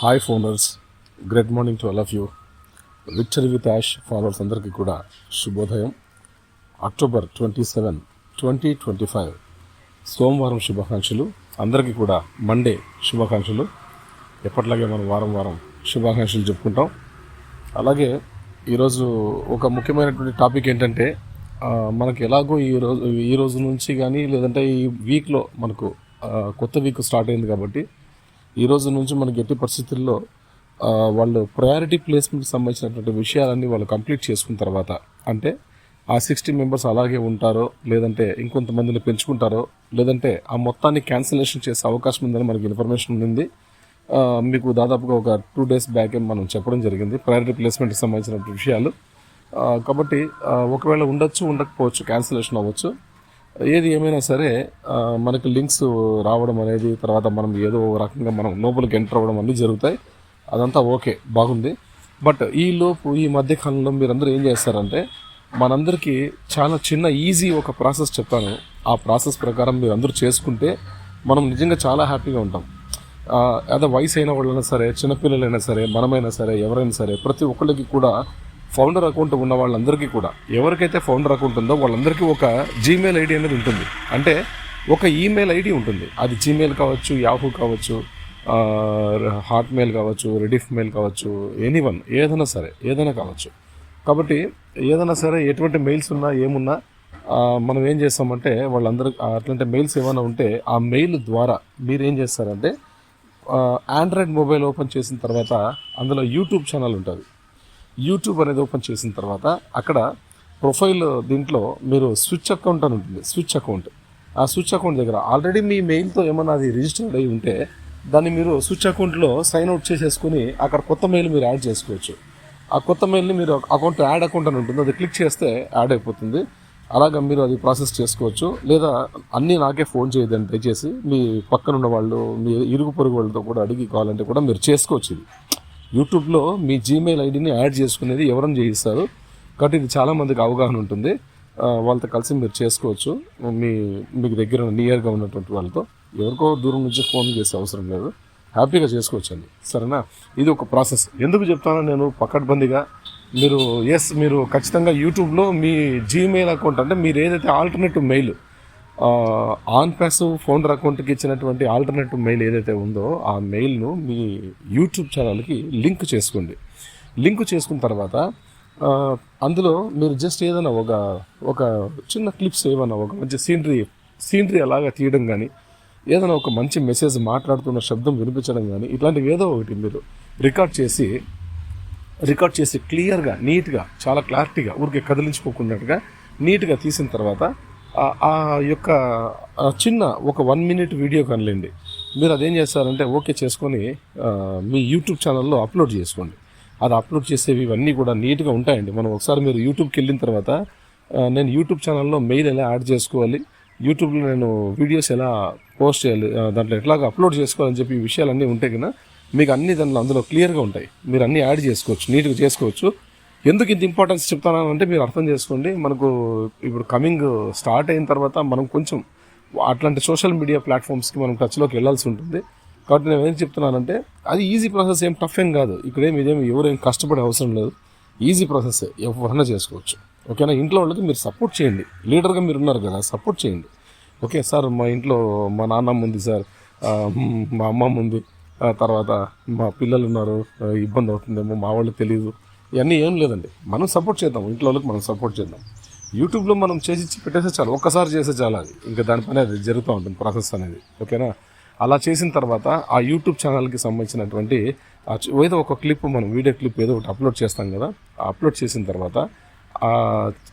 Hi ఫోనర్స్ great morning to all of you victory with ash followers అందరికీ కూడా శుభోదయం. October twenty seven twenty twenty five సోమవారం శుభాకాంక్షలు. అందరికీ కూడా మండే శుభాకాంక్షలు. ఎప్పట్లాగే మనం వారం వారం శుభాకాంక్షలు చెప్పుకుంటాం. అలాగే ఈరోజు ఒక ముఖ్యమైనటువంటి టాపిక్ ఏంటంటే మనకి ఎలాగో ఈ రోజు ఈ రోజు నుంచి కానీ లేదంటే ఈ వీక్లో మనకు కొత్త వీక్ స్టార్ట్ అయింది కాబట్టి ఈ రోజు నుంచి మనకి ఎట్టి పరిస్థితుల్లో వాళ్ళు ప్రయారిటీ ప్లేస్మెంట్ సంబంధించినటువంటి విషయాలన్నీ వాళ్ళు కంప్లీట్ చేసుకున్న తర్వాత అంటే ఆ సిక్స్టీ మెంబర్స్ అలాగే ఉంటారో లేదంటే ఇంకొంతమందిని పెంచుకుంటారో లేదంటే ఆ మొత్తాన్ని క్యాన్సిలేషన్ చేసే అవకాశం ఉందని మనకి ఇన్ఫర్మేషన్ ఉంది మీకు దాదాపుగా ఒక టూ డేస్ బ్యాక్ మనం చెప్పడం జరిగింది ప్రయారిటీ ప్లేస్మెంట్కి సంబంధించిన విషయాలు. కాబట్టి ఒకవేళ ఉండొచ్చు ఉండకపోవచ్చు క్యాన్సిలేషన్ అవ్వచ్చు. ఏది ఏమైనా సరే మనకు లింక్స్ రావడం అనేది తర్వాత మనం ఏదో ఒక రకంగా మనం లోపలికి ఎంటర్ అవ్వడం అన్నీ జరుగుతాయి. అదంతా ఓకే బాగుంది. బట్ ఈ లోపు ఈ మధ్య కాలంలో మీరందరూ ఏం చేస్తారంటే మనందరికీ చాలా చిన్న ఈజీ ఒక ప్రాసెస్ చెప్పాను ఆ ప్రాసెస్ ప్రకారం మీరు అందరూ చేసుకుంటే మనం నిజంగా చాలా హ్యాపీగా ఉంటాం. అదే వయసు అయిన వాళ్ళైనా సరే చిన్నపిల్లలైనా సరే మనమైనా సరే ఎవరైనా సరే ప్రతి ఒక్కరికి కూడా ఫౌండర్ అకౌంట్ ఉన్న వాళ్ళందరికీ కూడా ఎవరికైతే ఫౌండర్ అకౌంట్ ఉందో వాళ్ళందరికీ ఒక జీమెయిల్ ఐడి అనేది ఉంటుంది. అంటే ఒక ఈమెయిల్ ఐడి ఉంటుంది. అది జీమెయిల్ కావచ్చు యాహూ కావచ్చు హాట్మెయిల్ కావచ్చు రెడిఫ్ మెయిల్ కావచ్చు ఎనీవన్ ఏదైనా సరే ఏదైనా కావచ్చు. కాబట్టి ఏదైనా సరే ఎటువంటి మెయిల్స్ ఉన్నా ఏమున్నా మనం ఏం చేస్తామంటే వాళ్ళందరూ అట్లాంటి మెయిల్స్ ఏమైనా ఉంటే ఆ మెయిల్ ద్వారా మీరు ఏం చేస్తారంటే ఆండ్రాయిడ్ మొబైల్ ఓపెన్ చేసిన తర్వాత అందులో యూట్యూబ్ ఛానల్ ఉంటుంది. యూట్యూబ్ అనేది ఓపెన్ చేసిన తర్వాత అక్కడ ప్రొఫైల్ దీంట్లో మీరు స్విచ్ అకౌంట్ అని ఉంటుంది స్విచ్ అకౌంట్ ఆ స్విచ్ అకౌంట్ దగ్గర ఆల్రెడీ మీ మెయిల్తో ఏమన్నా అది రిజిస్టర్డ్ అయి ఉంటే దాన్ని మీరు స్విచ్ అకౌంట్లో సైన్ అవుట్ చేసేసుకుని అక్కడ కొత్త మెయిల్ మీరు యాడ్ చేసుకోవచ్చు. ఆ కొత్త మెయిల్ని మీరు అకౌంట్ యాడ్ అకౌంట్ అని ఉంటుంది అది క్లిక్ చేస్తే యాడ్ అయిపోతుంది. అలాగా మీరు అది ప్రాసెస్ చేసుకోవచ్చు. లేదా అన్నీ నాకే ఫోన్ చేయదని దయచేసి మీ పక్కన ఉన్న వాళ్ళు మీ ఇరుగు పొరుగు వాళ్ళతో కూడా అడిగి కావాలంటే కూడా మీరు చేసుకోవచ్చు ఇది. యూట్యూబ్లో మీ జీమెయిల్ ఐడిని యాడ్ చేసుకునేది ఎవరైనా చేయిస్తారు. కాబట్టి ఇది చాలామందికి అవగాహన ఉంటుంది. వాళ్ళతో కలిసి మీరు చేసుకోవచ్చు. మీ మీకు దగ్గర నియర్గా ఉన్నటువంటి వాళ్ళతో. ఎవరికో దూరం నుంచి ఫోన్ చేసే అవసరం లేదు. హ్యాపీగా చేసుకోవచ్చండి. సరేనా? ఇది ఒక ప్రాసెస్. ఎందుకు చెప్తానో నేను పకడ్బందీగా మీరు ఎస్ మీరు ఖచ్చితంగా యూట్యూబ్లో మీ జీమెయిల్ అకౌంట్ అంటే మీరు ఏదైతే alternative mail on pass founder అకౌంట్కి ఇచ్చినటువంటి ఆల్టర్నేటివ్ మెయిల్ ఏదైతే ఉందో ఆ మెయిల్ను మీ యూట్యూబ్ ఛానల్కి లింక్ చేసుకోండి. లింక్ చేసుకున్న తర్వాత అందులో మీరు జస్ట్ ఏదైనా ఒక ఒక చిన్న క్లిప్స్ ఏమైనా ఒక మంచి సీనరీ సీనరీ అలాగా తీయడం కానీ ఏదైనా ఒక మంచి మెసేజ్ మాట్లాడుతున్న శబ్దం వినిపించడం కానీ ఇట్లాంటివి ఏదో ఒకటి మీరు రికార్డ్ చేసి రికార్డ్ చేసి క్లియర్గా నీట్గా చాలా క్లారిటీగా ఊరికే కదిలించుకోకున్నట్టుగా నీట్గా తీసిన తర్వాత ఆ- యొక్క చిన్న ఒక వన్ మినిట్ వీడియో కనలేండి. మీరు అదేం చేస్తారంటే ఓకే చేసుకొని మీ యూట్యూబ్ ఛానల్లో అప్లోడ్ చేసుకోండి. అది అప్లోడ్ చేసేవి ఇవన్నీ కూడా నీట్గా ఉంటాయండి. మనం ఒకసారి మీరు యూట్యూబ్కి వెళ్ళిన తర్వాత నేను యూట్యూబ్ ఛానల్లో మెయిల్ ఎలా యాడ్ చేసుకోవాలి యూట్యూబ్లో నేను వీడియోస్ ఎలా పోస్ట్ చేయాలి దాంట్లో ఎట్లాగా అప్లోడ్ చేసుకోవాలని చెప్పి ఈ విషయాలన్నీ ఉంటాయి కదా మీకు అన్ని దాంట్లో అందులో క్లియర్గా ఉంటాయి. మీరు అన్నీ యాడ్ చేసుకోవచ్చు నీట్గా చేసుకోవచ్చు. ఎందుకు ఇంత ఇంపార్టెన్స్ చెప్తాను అంటే మీరు అర్థం చేసుకోండి. మనకు ఇప్పుడు కమింగ్ స్టార్ట్ అయిన తర్వాత మనం కొంచెం అట్లాంటి సోషల్ మీడియా ప్లాట్ఫామ్స్కి మనం టచ్లోకి వెళ్ళాల్సి ఉంటుంది. కాబట్టి నేను ఏం చెప్తున్నానంటే అది ఈజీ ప్రాసెస్ ఏం టఫ్ ఏం కాదు. ఇక్కడ ఏమి ఇదేమి ఎవరేం కష్టపడే అవసరం లేదు. ఈజీ ప్రాసెస్ ఎవరైనా చేసుకోవచ్చు. ఓకేనా ఇంట్లో వాళ్ళకి మీరు సపోర్ట్ చేయండి. లీడర్గా మీరు ఉన్నారు కదా సపోర్ట్ చేయండి. ఓకే సార్ మా ఇంట్లో మా నాన్నమ్మ ఉంది సార్ మా అమ్మమ్మ ఉంది. తర్వాత మా పిల్లలు ఉన్నారు. ఇబ్బంది అవుతుందేమో మా వాళ్ళకి తెలియదు ఇవన్నీ ఏం లేదండి. మనం సపోర్ట్ చేద్దాం. ఇంట్లో వాళ్ళకి మనం సపోర్ట్ చేద్దాం. యూట్యూబ్లో మనం చేసి పెట్టేస్తే చాలు. ఒక్కసారి చేస్తే చాలు అది. ఇంకా దానిపైన అది జరుగుతూ ఉంటుంది. ప్రాసెస్ అనేది. ఓకేనా అలా చేసిన తర్వాత ఆ యూట్యూబ్ ఛానల్కి సంబంధించినటువంటి ఏదో ఒక క్లిప్ మనం వీడియో క్లిప్ ఏదో ఒకటి అప్లోడ్ చేస్తాం కదా? అప్లోడ్ చేసిన తర్వాత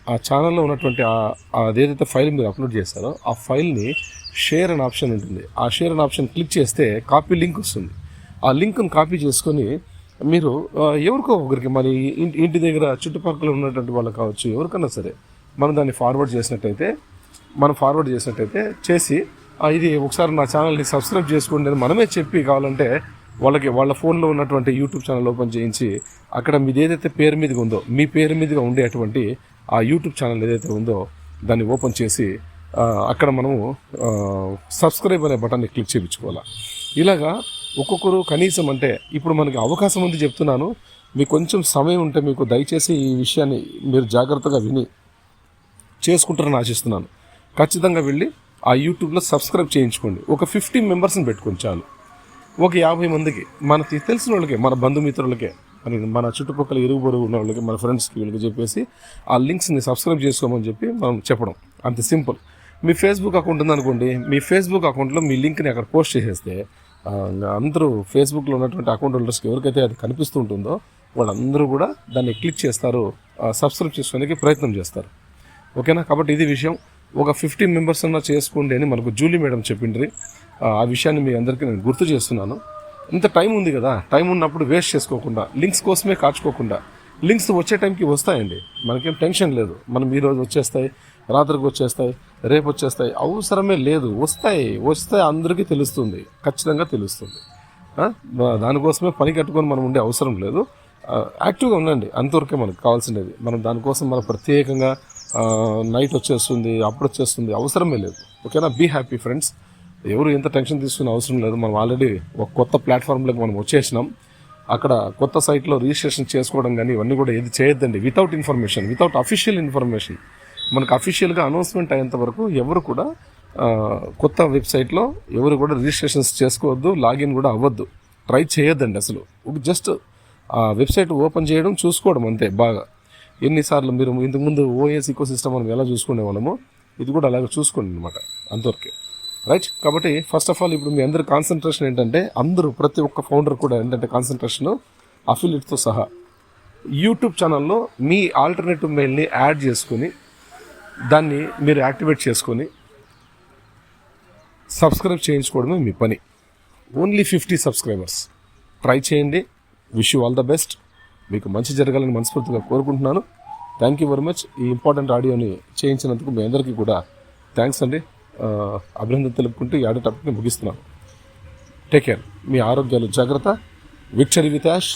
ఆ ఛానల్లో ఉన్నటువంటి అదేదైతే ఫైల్ మీరు అప్లోడ్ చేస్తారో ఆ ఫైల్ని షేర్ అనే ఆప్షన్ ఉంటుంది. ఆ షేర్ అనే ఆప్షన్ క్లిక్ చేస్తే కాపీ లింక్ వస్తుంది. ఆ లింక్ను కాపీ చేసుకొని మీరు ఎవరికో ఒకరికి మరి ఇంటి ఇంటి దగ్గర చుట్టుపక్కల ఉన్నటువంటి వాళ్ళు కావచ్చు ఎవరికన్నా సరే మనం దాన్ని ఫార్వర్డ్ చేసినట్టయితే మనం ఫార్వర్డ్ చేసినట్టయితే చేసి ఇది ఒకసారి నా ఛానల్ని సబ్స్క్రైబ్ చేసుకోండి అని మనమే చెప్పి కావాలంటే వాళ్ళకి వాళ్ళ ఫోన్లో ఉన్నటువంటి యూట్యూబ్ ఛానల్ ఓపెన్ చేయించి అక్కడ మీది ఏదైతే పేరు మీదుగా ఉందో మీ పేరు మీదుగా ఉండేటువంటి ఆ యూట్యూబ్ ఛానల్ ఏదైతే ఉందో దాన్ని ఓపెన్ చేసి అక్కడ మనము సబ్స్క్రైబ్ అనే బటన్ని క్లిక్ చేయించుకోవాలి. ఇలాగా ఒక్కొక్కరు కనీసం అంటే ఇప్పుడు మనకి అవకాశం ఉంది చెప్తున్నాను. మీకు కొంచెం సమయం ఉంటే మీకు దయచేసి ఈ విషయాన్ని మీరు జాగ్రత్తగా విని చేసుకుంటారని ఆశిస్తున్నాను. ఖచ్చితంగా వెళ్ళి ఆ యూట్యూబ్లో సబ్స్క్రైబ్ చేయించుకోండి. ఒక ఫిఫ్టీ మెంబర్స్ని పెట్టుకొని చాలు. ఒక యాభై మందికి మనకి తెలిసిన వాళ్ళకి మన బంధుమిత్రులకే మరి మన చుట్టుపక్కల ఇరుగు పొరుగు ఉన్న వాళ్ళకి మన ఫ్రెండ్స్కి వీళ్ళకి చెప్పేసి ఆ లింక్స్ని సబ్స్క్రైబ్ చేసుకోమని చెప్పి మనం చెప్పడం. అంత సింపుల్. మీ ఫేస్బుక్ అకౌంట్ ఉందనుకోండి మీ ఫేస్బుక్ అకౌంట్లో మీ లింక్ని అక్కడ పోస్ట్ చేసేస్తే అందరూ ఫేస్బుక్లో ఉన్నటువంటి అకౌంట్ హోల్డర్స్కి ఎవరికైతే అది కనిపిస్తూ ఉంటుందో వాళ్ళందరూ కూడా దాన్ని క్లిక్ చేస్తారు సబ్స్క్రైబ్ చేసుకోడానికి ప్రయత్నం చేస్తారు. ఓకేనా? కాబట్టి ఇది విషయం. ఒక ఫిఫ్టీన్ మెంబర్స్ అన్నా చేసుకోండి అని మనకు జూలీ మేడం చెప్పిండ్రి. ఆ విషయాన్ని మీ అందరికీ నేను గుర్తు చేస్తున్నాను. ఇంత టైం ఉంది కదా టైం ఉన్నప్పుడు వేస్ట్ చేసుకోకుండా లింక్స్ కోసమే కాచుకోకుండా లింక్స్ వచ్చే టైంకి వస్తాయండి. మనకేం టెన్షన్ లేదు. మనం ఈ రోజు వచ్చేస్తాయి రాత్రికి వచ్చేస్తాయి. రేపు వచ్చేస్తాయి అవసరమే లేదు. వస్తాయి. వస్తే అందరికీ తెలుస్తుంది. ఖచ్చితంగా తెలుస్తుంది. దానికోసమే పని కట్టుకొని మనం ఉండే అవసరం లేదు. యాక్టివ్గా ఉండండి. అంతవరకే మనకు కావాల్సినది. మనం దానికోసం మనం ప్రత్యేకంగా నైట్ వచ్చేస్తుంది అప్పుడు వచ్చేస్తుంది అవసరమే లేదు. ఓకేనా? Be happy friends. ఎవరు ఎంత టెన్షన్ తీసుకునే అవసరం లేదు. మనం ఆల్రెడీ ఒక కొత్త ప్లాట్ఫామ్లోకి మనం వచ్చేసినాం. అక్కడ కొత్త సైట్లో రిజిస్ట్రేషన్ చేసుకోవడం కానీ ఇవన్నీ కూడా ఏది చేయొద్దండి. Without information. Without official information. మనకు అఫీషియల్గా అనౌన్స్మెంట్ అయ్యేంత వరకు ఎవరు కూడా కొత్త వెబ్సైట్లో ఎవరు కూడా రిజిస్ట్రేషన్స్ చేసుకోవద్దు లాగిన్ కూడా అవ్వద్దు. ట్రై చేయొద్దండి అసలు. జస్ట్ ఆ వెబ్సైట్ ఓపెన్ చేయడం చూసుకోవడం అంతే బాగా. ఎన్నిసార్లు మీరు ఇంతకుముందు ఓఎస్ ఈకో సిస్టమ్ మనం ఎలా చూసుకునే వాళ్ళము ఇది కూడా అలాగే చూసుకోండి అనమాట అంతవరకే. రైట్ కాబట్టి ఫస్ట్ ఆఫ్ ఆల్ ఇప్పుడు మీ అందరి కాన్సన్ట్రేషన్ ఏంటంటే అందరూ ప్రతి ఒక్క ఫౌండర్ కూడా ఏంటంటే కాన్సన్ట్రేషన్ అఫిలిట్తో సహా యూట్యూబ్ ఛానల్లో మీ ఆల్టర్నేటివ్ మెయిల్ని యాడ్ చేసుకుని దాన్ని మీరు యాక్టివేట్ చేసుకొని సబ్స్క్రైబ్ చేయించుకోవడమే మీ పని. ఓన్లీ ఫిఫ్టీ సబ్స్క్రైబర్స్ ట్రై చేయండి. Wish you all the best మీకు మంచి జరగాలని మనస్ఫూర్తిగా కోరుకుంటున్నాను. థ్యాంక్ యూ వెరీ మచ్ ఈ ఇంపార్టెంట్ ఆడియోని చేయించినందుకు మీ అందరికీ కూడా థ్యాంక్స్ అండి. అభినందన తెలుపుకుంటూ ఈ ఆడియో టాపిక్ని ముగిస్తున్నాను. టేక్ కేర్ మీ ఆరోగ్యాలు జాగ్రత్త. Victory with ash